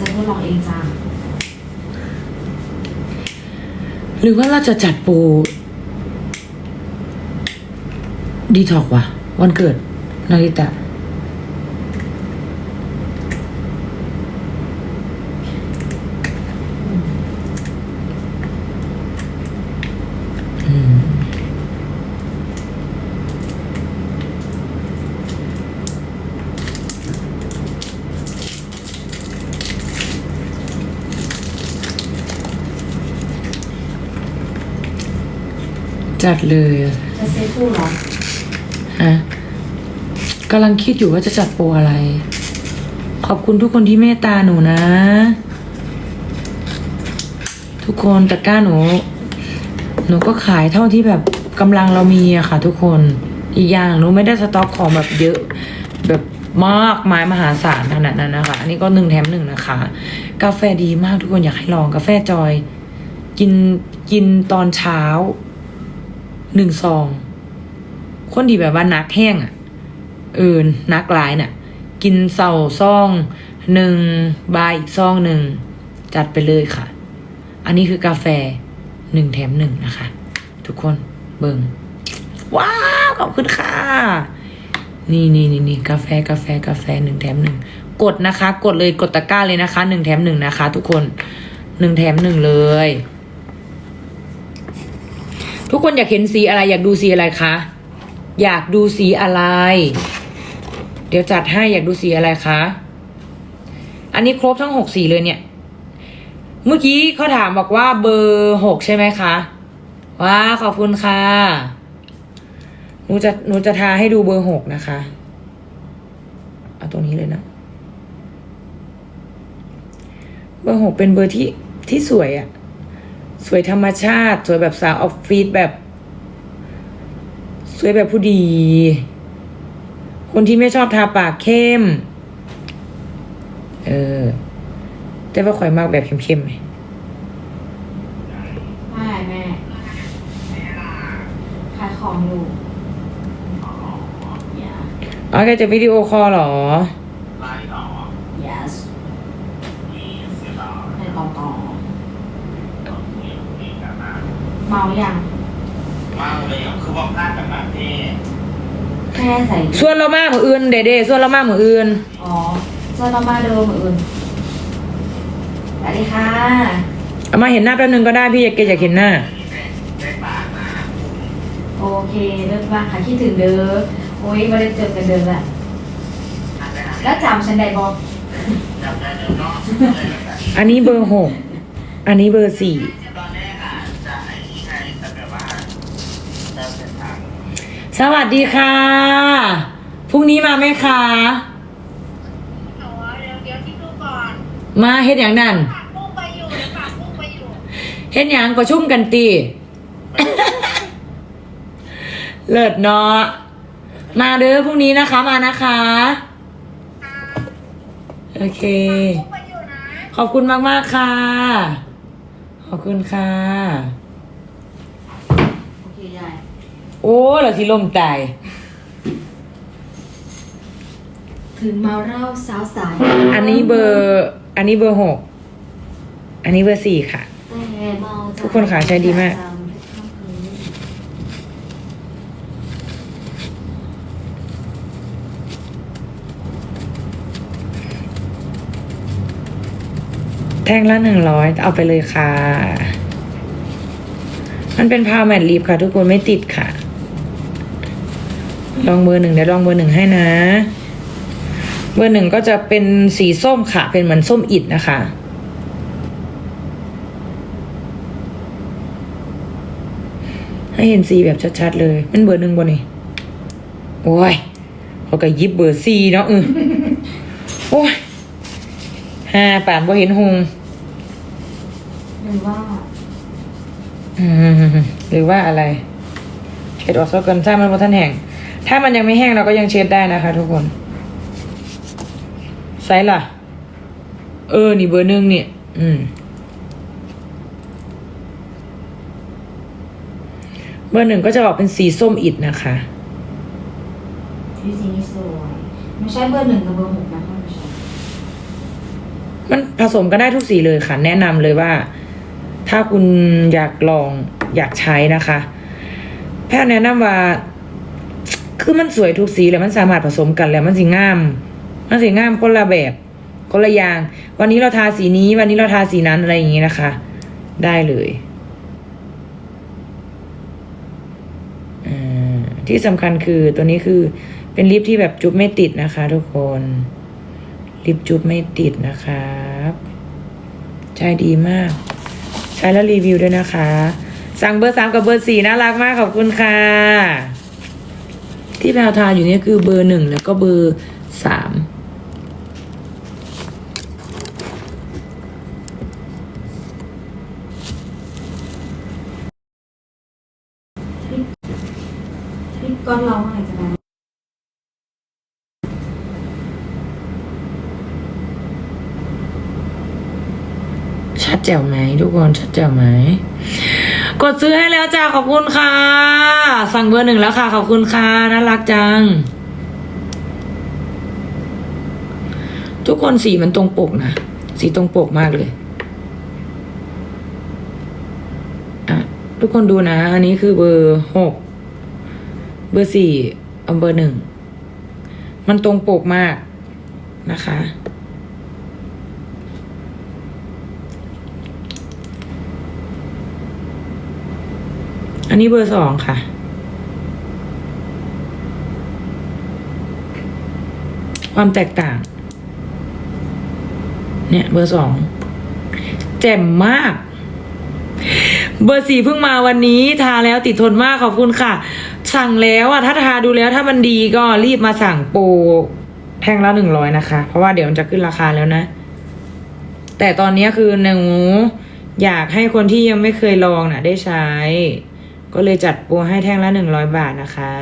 จะทดลองเองจ้าหรือว่าเราจะจัดโปรดีท็อกวะวันเกิดนาริตะ จัดเลยอะจะเซฟคู่เหรอฮะกำลังคิดอยู่ว่าจะจัดโปรอะไร ขอบคุณทุกคนที่เมตตาหนูนะ ทุกคนตะกร้าหนู หนูก็ขายเท่าที่แบบกำลังเรามีอะค่ะ ทุกคนอีกอย่างหนูไม่ได้สต็อกของแบบเยอะแบบมากมายมหาศาลขนาดนั้นนะคะ อันนี้ก็หนึ่งแถมหนึ่งนะคะ กาแฟดีมากทุกคนอยากให้ลองกาแฟจอย กินกินตอนเช้า หนึ่งซอง คนที่แบบว่านักแห้งอะ เออนักหลายน่ะ กินเสาซองหนึ่งบายอีกซองหนึ่ง จัดไปเลยค่ะ อันนี้คือกาแฟหนึ่งแถมหนึ่งนะคะ ทุกคนเบิงว้าวขอบคุณค่ะ นี่นี่นี่นี่กาแฟกาแฟกาแฟหนึ่งแถมหนึ่งกดนะคะ กดเลยกดตะกร้าเลยนะคะหนึ่งแถมหนึ่งนะคะ ทุกคนหนึ่งแถมหนึ่งเลย ทุกคนอยากเห็นสีอะไร อยากดูสีอะไรคะ อยากดูสีอะไร เดี๋ยวจัดให้อยากดูสีอะไรคะ อันนี้ครบทั้งหกสีเลยเนี่ย เมื่อกี้เขาถามบอกว่าเบอร์หกใช่ไหมคะว้าขอบคุณค่ะหนูจะหนูจะทาให้ดูเบอร์หกนะคะ เอาตรงนี้เลยนะ เบอร์หกเป็นเบอร์ที่ที่สวยอะ สวยธรรมชาติ สวยแบบสาวออฟฟิศแบบ สวยแบบผู้ดี คนที่ไม่ชอบทาปากเข้ม เออ แต่ว่าข่อยมากแบบเข้มๆไหมไม่แม่ขายของอยู่อย่าอ๋อแกจะวิดีโอคอลเหรอ yes ในต่อต่อเมายังมาเลยคือว่าพลาดแบบนั้นพี่แค่ใส่ส่วนเรามามืออื่นเดเดส่วนเรามามืออื่น อ๋อเจอเรามาเดิมเหมือนอื่นสวัสดีค่ะเอามาเห็นหน้าแป๊บนึงก็ได้พี่อยากแกอยากเห็นหน้าได้ปากนะโอเคเลิกบ้างค่ะคิดถึงเด้อโอ้ยไม่ได้เจอกันเดินละอันนั้นแล้วจำฉันได้บอกจำได้เดี๋ยวเนาะเลยแบบอันนี้เบอร์หกอันนี้เบอร์สี่ ตอนแรกอะจะไอ้นี่ไงแต่แบบว่าเติมเส้นทาง สวัสดีค่ะ พรุ่งนี้มาไหมคะหนูเดี๋ยวเดี๋ยวที่ดูก่อนมาเฮ็ดอย่างนั้นฝากลูกไปอยู่เดี๋ยวฝากลูกไปอยู่เฮ็ดอย่างประชุมกันตี เลิศเนาะ มาเด้อพรุ่งนี้นะคะมานะคะโอเค ลูกไปอยู่นะ ขอบคุณมากมากๆค่ะ ขอบคุณค่ะ โอเคยาย โอ้เราสิลมตายถึงเมาเหล้าสาวสายอันนี้เบอร์ อันนี้เบอร์หกอันนี้เบอร์สี่ค่ะ แต่เมาจัทุกคนขาใช้ดีมาก แท่งละหนึ่งร้อยเอาไปเลยค่ะ มันเป็นพาวแมทลิปค่ะ ทุกคนไม่ติดค่ะ ลองเบอร์หนึ่งเดี๋ยวลองเบอร์หนึ่งให้นะ เบอร์หนึ่งก็จะเป็นสีส้มค่ะ เป็นเหมือนส้มอิดนะคะให้เห็นสีแบบชัดๆเลยมันเบอร์หนึ่งบนนี่โอ้ยเขาก็ยิบเบอร์สี่เนาะเออโอ้ยห้าป่านบ่เห็นหงหรือว่าอืมหรือว่าอะไรเช็ดออกซะก่อนถ้ามันบ่ทันแห้ง ถ้ามันยังไม่แห้งเราก็ยังเช็ดได้นะคะ ทุกคนไซส์ล่ะ เออ นี่เบอร์หนึ่งเนี่ยอืม เบอร์หนึ่งก็จะออกเป็นสีส้มอิดนะคะชีสีนี้สวยไม่ใช่เบอร์หนึ่งกับเบอร์หกนะไม่ใช่มันผสมกันได้ทุกสีเลยค่ะ แนะนำเลยว่า ถ้าคุณอยากลองอยากใช้นะคะ แพทย์แนะนำว่า คือมันสวยทุกสีแล้วมันสามารถผสมกันแล้วมันสีงาม มันสีงามคนละแบบคนละอย่าง วันนี้เราทาสีนี้ วันนี้เราทาสีนั้นอะไรอย่างนี้นะคะ ได้เลยอ่าที่สำคัญคือตัวนี้คือเป็นลิปที่แบบจุ๊บไม่ติดนะคะ ทุกคนลิปจุ๊บไม่ติดนะครับใช้ดีมาก ใช้แล้วรีวิวด้วยนะคะ สั่งเบอร์สามกับเบอร์สี่น่ารักมากขอบคุณค่ะ ที่แพลวทานอยู่นี่คือเบอร์หนึ่งแล้วก็เบอร์สามพี่ก้อนร้องอะไรจะได แจ๋วไหมทุกคนชัดแจ๋วไหมกดซื้อให้แล้วจ้าขอบคุณค่ะ สั่งเบอร์หนึ่งแล้วค่ะ ขอบคุณค่ะน่ารักจัง ทุกคนสีมันตรงปกนะสีตรงปกมากเลยอะทุกคนดูนะ อันนี้คือเบอร์หกเบอร์สี่เอาเบอร์หนึ่งมันตรงปกมากนะคะ นนี้เบอร์สองค่ะ ความแตกต่าง เนี่ยเบอร์สองแจ่มมาก เบอร์สี่เพิ่งมาวันนี้ ทาแล้วติดทนมากขอบคุณค่ะ สั่งแล้วอะถ้าทาดูแล้วถ้ามันดีก็รีบมาสั่งโปรแท่งละหนึ่งร้อยนะคะ เพราะว่าเดี๋ยวมันจะขึ้นราคาแล้วนะ แต่ตอนนี้คือหนูอยากให้คนที่ยังไม่เคยลองน่ะ ได้ใช้ ก็เลยจัดโปรให้แท่งละหนึ่งร้อยบาทนะคะ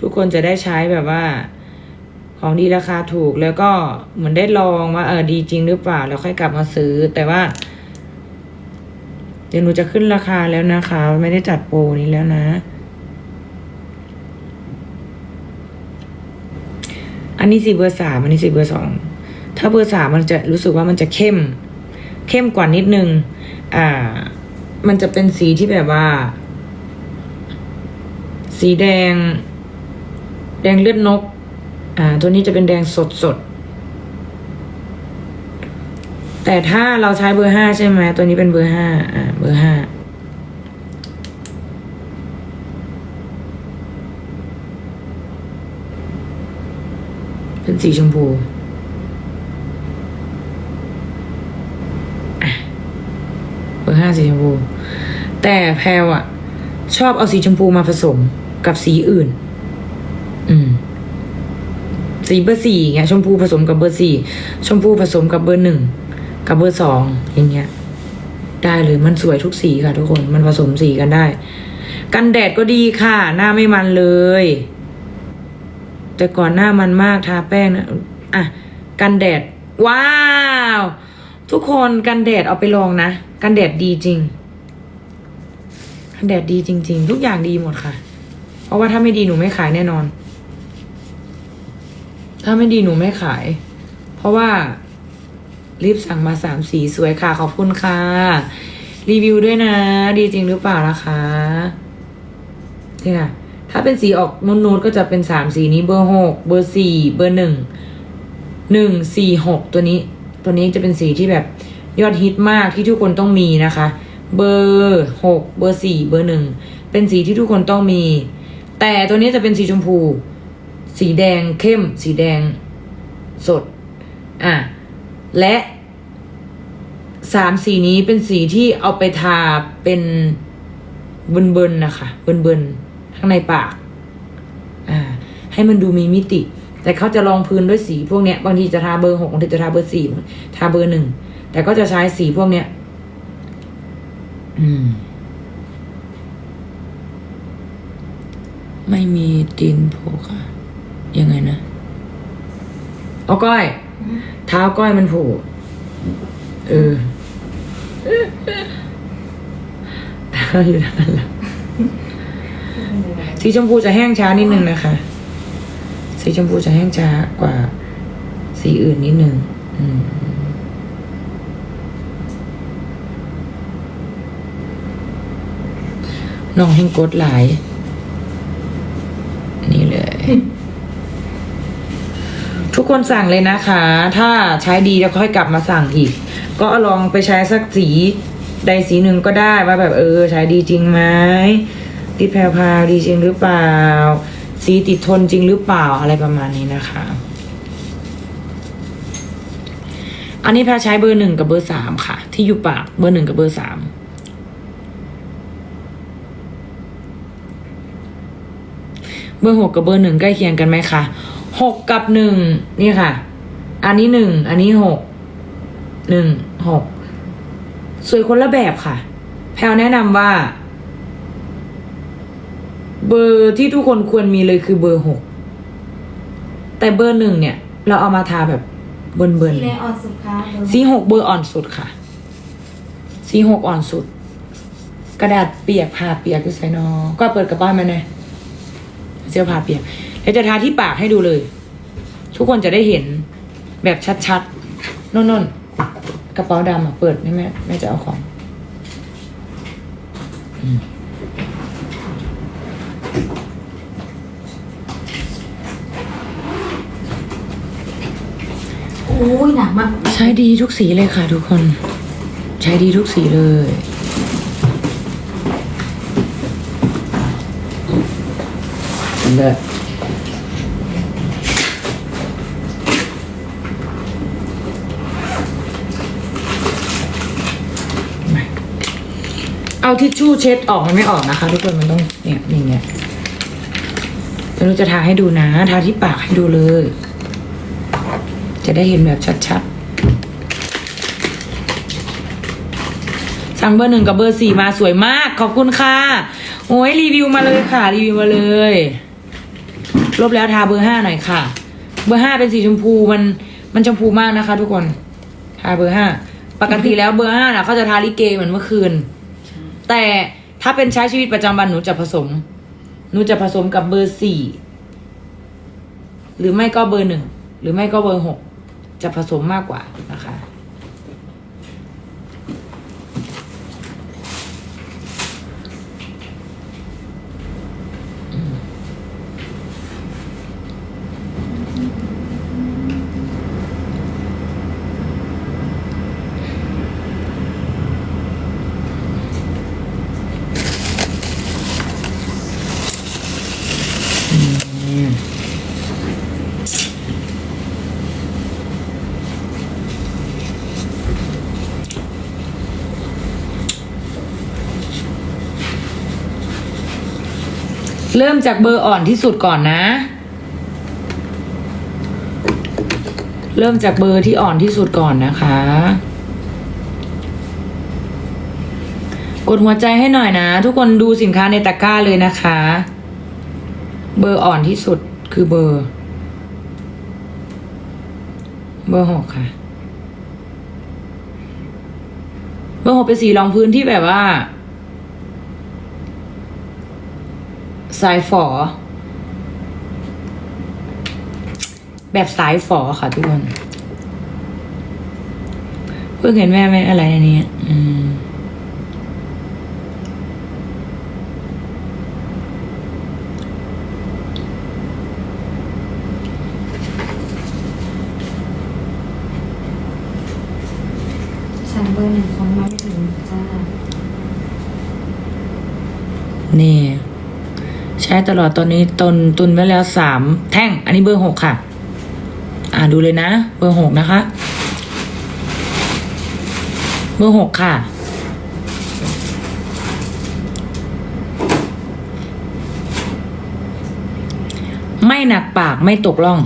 ทุกคนจะได้ใช้แบบว่า ของดีราคาถูกแล้วก็เหมือนได้ลองว่าเออดีจริงหรือเปล่าแล้วค่อยกลับมาซื้อ แต่ว่า เดี๋ยวหนูจะขึ้นราคาแล้วนะคะ ไม่ได้จัดโปรนี้แล้วนะ อันนี้สีเบอร์สามอันนี้สีเบอร์สองถ้าเบอร์สามมันจะรู้สึกว่ามันจะเข้ม เข้มกว่านิดนึง อ่า มันจะเป็นสีที่แบบว่า สีแดง แดงเลือดนก อ่า ตัวนี้จะเป็นแดงสดสด แต่ถ้าเราใช้เบอร์ห้าใช่ไหม ตัวนี้เป็นเบอร์ห้าอ่า เบอร์ห้าเป็นสีชมพูอะเบอร์ห้าสีชมพู แต่แพรวอะชอบเอาสีชมพูมาผสม กับสีอื่น อืม สีเบอร์สี่อย่างเงี้ย ชมพูผสมกับเบอร์สี่ ชมพูผสมกับเบอร์หนึ่ง กับเบอร์สอง อย่างเงี้ย ได้เลย มันสวยทุกสีค่ะทุกคน มันผสมสีกันได้ กันแดดก็ดีค่ะ หน้าไม่มันเลย แต่ก่อนหน้ามันมากทาแป้งนะ อะ กันแดด ว้าว ทุกคนกันแดดเอาไปลองนะ กันแดดดีจริงกันแดดดีจริง ๆ ทุกอย่างดีหมดค่ะ ราะว่าถ้าไม่ดีหนูไม่ขายแน่นอน ถ้าไม่ดีหนูไม่ขาย เพราะว่ารีบสั่งมาสามสีสวยค่ะ ขอบคุณค่ะ รีวิวด้วยนะ ดีจริงหรือเปล่าล่ะคะเนี่ยถ้าเป็นสีออกนูนๆก็จะเป็นสามสีนี้เบอร์หกเบอร์สี่เบอร์หนึ่งหนึ่งสี่หกตัวนี้ ตัวนี้จะเป็นสีที่แบบยอดฮิตมากที่ทุกคนต้องมีนะคะ เบอร์หกเบอร์สี่เบอร์หนึ่งเป็นสีที่ทุกคนต้องมี แต่ตัวนี้จะเป็นสีชมพู สีแดงเข้ม สีแดงสด อะ และสามสีนี้เป็นสีที่เอาไปทาเป็นเบินๆนะคะเบินๆข้างในปาก อ่า ให้มันดูมีมิติ แต่เขาจะลองพื้นด้วยสีพวกเนี้ย บางทีจะทาเบอร์หกบางทีจะทาเบอร์สี่ทาเบอร์หนึ่งแต่ก็จะใช้สีพวกเนี้ย อืม ไม่มีตีนโผล่ค่ะ ยังไงนะเอาก้อย เท้าก้อยมันโผล่เออเท้าอยู่ด้านหลังสีชมพูจะแห้งช้านิดนึงนะคะ สีชมพูจะแห้งช้ากว่า สีอื่นนิดนึงอืน้องแห้งกดหลาย กคนสั่งเลยนะคะ ถ้าใช้ดีแล้วค่อยกลับมาสั่งอีก ก็ลองไปใช้สักสีใดสีหนึ่งก็ได้ว่าแบบเออ ใช้ดีจริงไหมติดแพรวๆดีจริงหรือเปล่า สีติดทนจริงหรือเปล่าอะไรประมาณนี้นะคะ อันนี้แพรใช้เบอร์หนึ่งกับเบอร์สามค่ะ ที่อยู่ปากเบอร์หนึ่งกับเบอร์สามเบอร์หกกับเบอร์หนึ่งใกล้เคียงกันไหมคะ หกกับหนึ่งนี่ค่ะ อันนี้หนึ่งอันนี้หกหนึ่งหกสวยคนละแบบค่ะ แพลวแนะนำว่า เบอร์ที่ทุกคนควรมีเลยคือเบอร์หกแต่เบอร์หนึ่งเนี่ย เราเอามาทาแบบเบิร์นเบิร์นสีแดงอ่อนสุดค่ะเบอร์สีหกเบอร์อ่อนสุดค่ะ สีหกอ่อนสุด กระดาษเปียกผ้าเปียกคือไซนอก็เปิดกระเป๋ามาเลยเสื้อผ้าเปียก แล้วจะทาที่ปากให้ดูเลย ทุกคนจะได้เห็นแบบชัดๆนนนๆ กระเป๋าดำอะ เปิดให้แม่แม่จะเอาของโอ้ยหนักมาก ใช้ดีทุกสีเลยค่ะ ทุกคน ใช้ดีทุกสีเลยเลิศ เอาทิชชู่เช็ดออกมันไม่ออกนะคะ ทุกคนมันต้องเนี่ยอย่างเงี้ยเดี๋ยวจะทาให้ดูนะทาที่ปากให้ดูเลย จะได้เห็นแบบชัดๆ สั่งเบอร์หนึ่งกับเบอร์สี่มาสวยมาก ขอบคุณค่ะ โอ้ยรีวิวมาเลยค่ะ รีวิวมาเลยลบแล้วทาเบอร์ห้าหน่อยค่ะ เบอร์ห้าเป็นสีชมพูมันมันชมพูมากนะคะ ทุกคน ทาเบอร์ห้าปกติแล้วเบอร์ห้าน่ะเขาจะทาลิเกเหมือนเมื่อคืน แต่ถ้าเป็นใช้ชีวิตประจำวันหนูจะผสม หนูจะผสมกับเบอร์สี่หรือไม่ก็เบอร์หนึ่งหรือไม่ก็เบอร์หกจะผสมมากกว่านะคะ เริ่มจากเบอร์อ่อนที่สุดก่อนนะ เริ่มจากเบอร์ที่อ่อนที่สุดก่อนนะคะ กดหัวใจให้หน่อยนะ ทุกคนดูสินค้าในตะกร้าเลยนะคะ เบอร์อ่อนที่สุดคือเบอร์ เบอร์หกค่ะ เบอร์หกเป็นสีรองพื้นที่แบบว่า สายฝอ แบบสายฝอค่ะทุกคนเพิ่งเห็นแม่ไหมอะไรอันนี้ อืม สั่งเบอร์หนึ่งของมาไม่ถึงจ้า นี่ ใช้ตลอดตอนนี้ตนตุนไว้แล้วสามแท่ง อันนี้เบอร์หกค่ะ อ่าดูเลยนะ เบอร์หกนะคะ เบอร์หกค่ะ ไม่หนักปากไม่ตกล่อง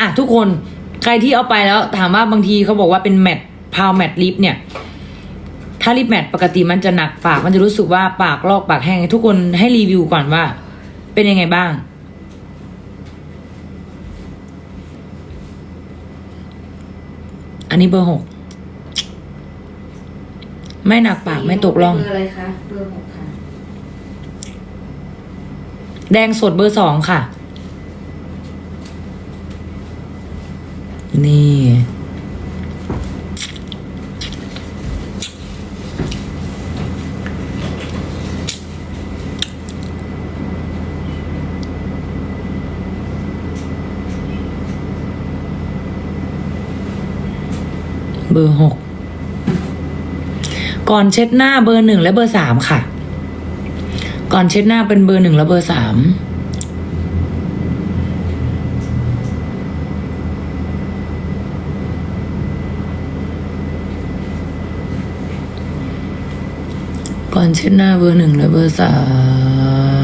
อะทุกคนใครที่เอาไปแล้วถามว่าบางทีเขาบอกว่าเป็นแมทพาวแมทลิปเนี่ยถ้าลิปแมทปกติมันจะหนักปากมันจะรู้สึกว่าปากลอกปากแห้งทุกคนให้รีวิวก่อนว่า เป็นยังไงบ้าง อันนี้เบอร์หก ไม่หนักปากไม่ตกล่อง เบอร์อะไรคะเบอร์หกค่ะ แดงสดเบอร์สองค่ะ นี่น เบอร์หกก่อนเช็ดหน้าเบอร์หนึ่งและเบอร์สามค่ะ ก่อนเช็ดหน้าเป็นเบอร์หนึ่งและเบอร์สามก่อนเช็ดหน้าเบอร์หนึ่งและเบอร์สา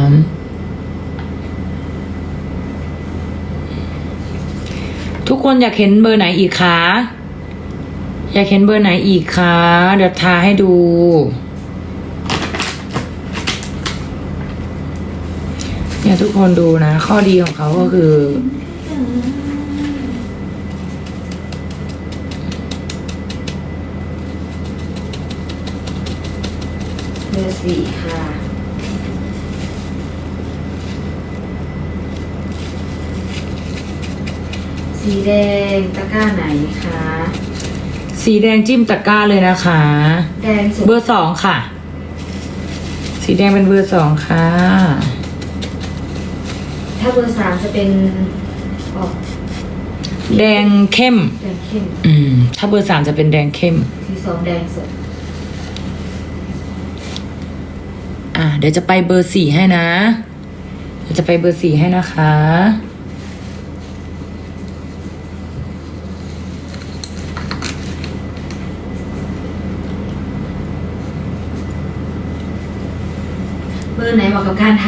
มทุกคนอยากเห็นเบอร์ไหนอีกคะ อยากเห็นเบอร์ไหนอีกคะ เดี๋ยวทาให้ดู เนี่ยทุกคนดูนะ ข้อดีของเขาก็คือ เบอร์สี่ค่ะสีแดงตะกร้าไหนคะ สีแดงจิ้มตะกร้าเลยนะคะ แดงสุดเบอร์สองค่ะ สีแดงเป็นเบอร์สองค่ะ ถ้าเบอร์สามจะเป็นออกแดงเข้ม แดงเข้มอืม ถ้าเบอร์สามจะเป็นแดงเข้ม สีสองแดงสดอะเดี๋ยวจะไปเบอร์สี่ให้นะ เดี๋ยวจะไปเบอร์สี่ให้นะคะ อร์ไหนเหมาะกับการท